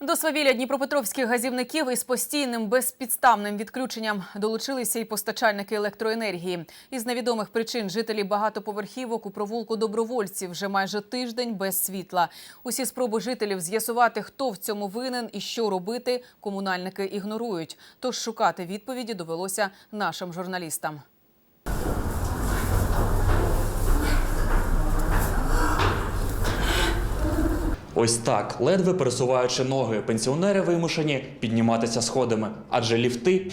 До свавілля дніпропетровських газівників із постійним безпідставним відключенням долучилися і постачальники електроенергії. Із невідомих причин жителі багатоповерхівок у провулку добровольців вже майже тиждень без світла. Усі спроби жителів з'ясувати, хто в цьому винен і що робити, комунальники ігнорують. Тож шукати відповіді довелося нашим журналістам. Ось так, ледве пересуваючи ноги, пенсіонери вимушені підніматися сходами, адже ліфти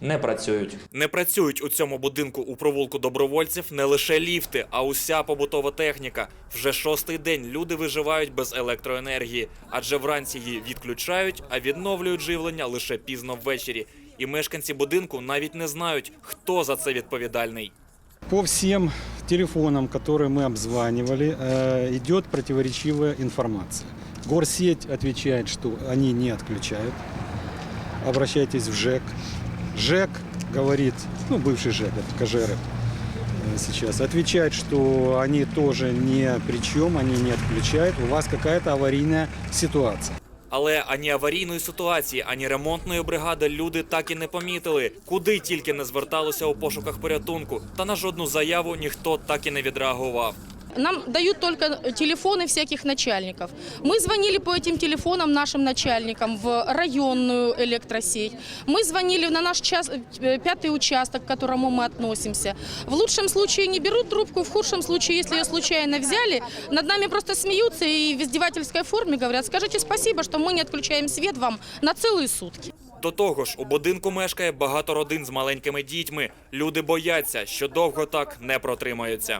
не працюють. Не працюють у цьому будинку у провулку добровольців не лише ліфти, а уся побутова техніка. Вже шостий день люди виживають без електроенергії, адже вранці її відключають, а відновлюють живлення лише пізно ввечері. І мешканці будинку навіть не знають, хто за це відповідальний. По всем телефонам, которые мы обзванивали, э, идет противоречивая информация. Горсеть отвечает, что они не отключают. Обращайтесь в ЖЭК. ЖЭК говорит, ну, бывший ЖЭК, это Кожеры э, сейчас, отвечает, что они тоже не при чем, они не отключают. У вас какая-то аварийная ситуация. Але ані аварійної ситуації, ані ремонтної бригади люди так і не помітили, куди тільки не зверталося у пошуках порятунку. Та на жодну заяву ніхто так і не відреагував. Нам дают только телефоны всяких начальников. Мы звонили по этим телефонам нашим начальникам в районную электросеть. Мы звонили на наш час, э, пятый участок, к которому мы относимся. В лучшем случае не берут трубку, в худшем случае, если ее случайно взяли, над нами просто смеются и в издевательской форме говорят, скажите спасибо, что мы не отключаем свет вам на целые сутки. До того ж, у будинку мешкає багато родин з маленькими дітьми. Люди бояться, що довго так не протримаються.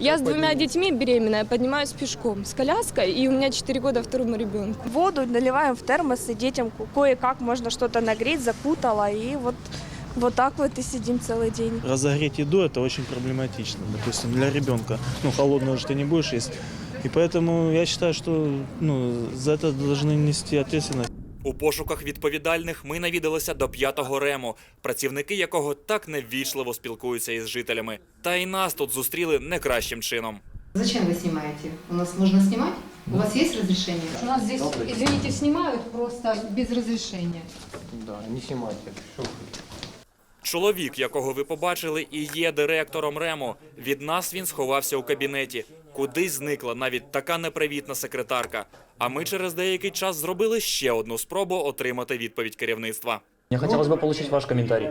Я с двумя детьми беременная, поднимаюсь пешком с коляской, и у меня 4 года второму ребенку. Воду наливаем в термосы детям, кое-как можно что-то нагреть, закутала, и вот, вот так вот и сидим целый день. разогреть еду это очень проблематично, допустим, для ребенка. Ну, холодную же ты не будешь есть. И поэтому я считаю, что ну, за это должны нести ответственность. У пошуках відповідальних ми навідалися до п'ятого рему, працівники якого так неввічливо спілкуються із жителями. Та й нас тут зустріли не кращим чином. Зачем вы снимаете? У нас можно снимать? У вас есть разрешение? У нас здесь, извините, снимают просто без разрешения. Чоловік, якого ви побачили, і є директором рему. Від нас він сховався у кабінеті. Кудись зникла навіть така непривітна секретарка. А ми через деякий час зробили ще одну спробу отримати відповідь керівництва. Мне хотелось бы получить ваш комментарий.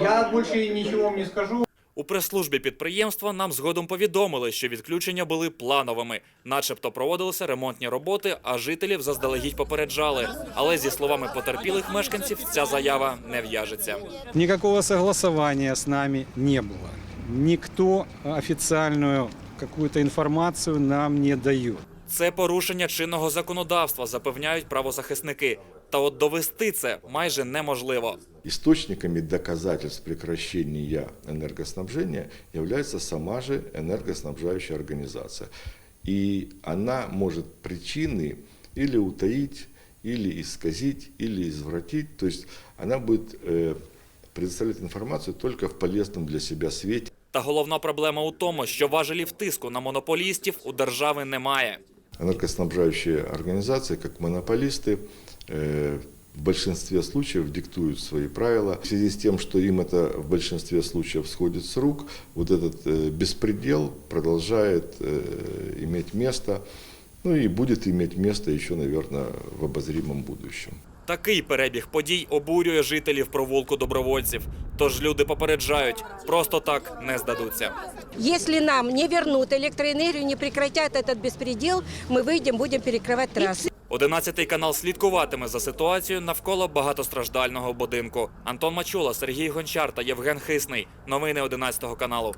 Я больше ничего вам не скажу. У прес-службі підприємства нам згодом повідомили, що відключення були плановими, начебто проводилися ремонтні роботи, а жителів заздалегідь попереджали. Але зі словами потерпілих мешканців, ця заява не в'яжеться. Никакого согласования с нами не было. Никто официальную какую-то информацию нам не дает. Це порушення чинного законодавства, запевняють правозахисники. Та от довести це майже неможливо. Источниками доказательств прекращения энергоснабжения является сама же энергоснабжающая организация. И она может причины или утаить, или исказить, или извратить. То есть она будет э, предоставлять информацию только в полезном для себя свете. Та головна проблема у тому, що важелів тиску на монополістів у держави немає. Энергоснабжающие организации, как монополисты, э, в большинстве случаев диктуют свои правила. В связи с тем, что им это в большинстве случаев сходит с рук, вот этот э, беспредел продолжает э, иметь место, ну и будет иметь место еще, наверное, в обозримом будущем. Такий перебіг подій обурює жителів провулку добровольців. Тож люди попереджають, просто так не здадуться. Если нам не вернут электроэнергию, не прекратят этот беспредел, мы выйдем, будем перекрывать трассы. Одинадцятий канал слідкуватиме за ситуацією навколо багатостраждального будинку. Антон Мачула, Сергій Гончар та Євген Хисний. Новини 11 каналу.